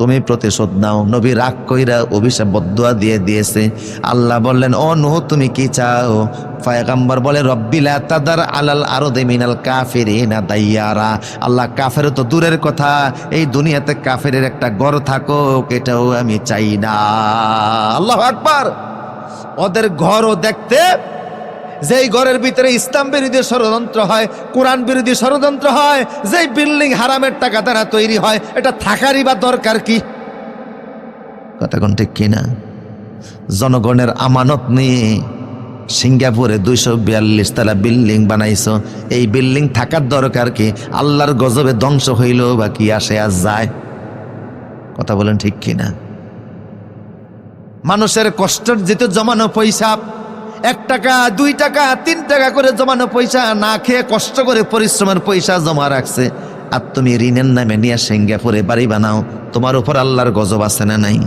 তুমি প্রতিশোধ নাও। নবী রাগ কইরা অভিশাপ বদুয়া দিয়ে দিয়েছে। আল্লাহ বললেন, ও নুহ, তুমি কি চাও? ফায়গাম্বর বলে রব্বিলা তাদার আলাল আরও মিনাল কাফিরিনা দাইয়ারা। আল্লাহ, কাফের তো দূরের কথা। এই দুনিয়াতে কাফের একটা গড় থাকুক, এটাও আমি চাই না। আল্লাহ আকবার। ওদের ঘরও দেখতে যেই ঘরের ভিতরে ইসলাম বিরোধী ষড়যন্ত্র হয়, কোরআন বিরোধী ষড়যন্ত্র হয়, যেই বিল্ডিং হারামের টাকা দ্বারা তৈরি হয়, এটা থাকারই বা দরকার কি? কথা কোন ঠিক কিনা? জনগণের আমানত নিয়ে সিঙ্গাপুরে দুইশো বিয়াল্লিশ তলা বিল্ডিং বানাইছো, এই বিল্ডিং থাকার দরকার কি? আল্লাহর গজবে ধ্বংস হইল বা কি আসে আর যায়? কথা বলেন ঠিক কিনা? মানুষের কষ্টের যেতে জমানো পয়সা এক টাকা, দুই টাকা, তিন টাকা করে জমানো পয়সা না খেয়ে কষ্ট করে পরিশ্রমের পয়সা জমা রাখছে। আর তুমি ঋণের নামে নিয়ে সিঙ্গাপুরে বাড়ি বানাও। তোমার উপর আল্লাহর গজব আছে না নাই?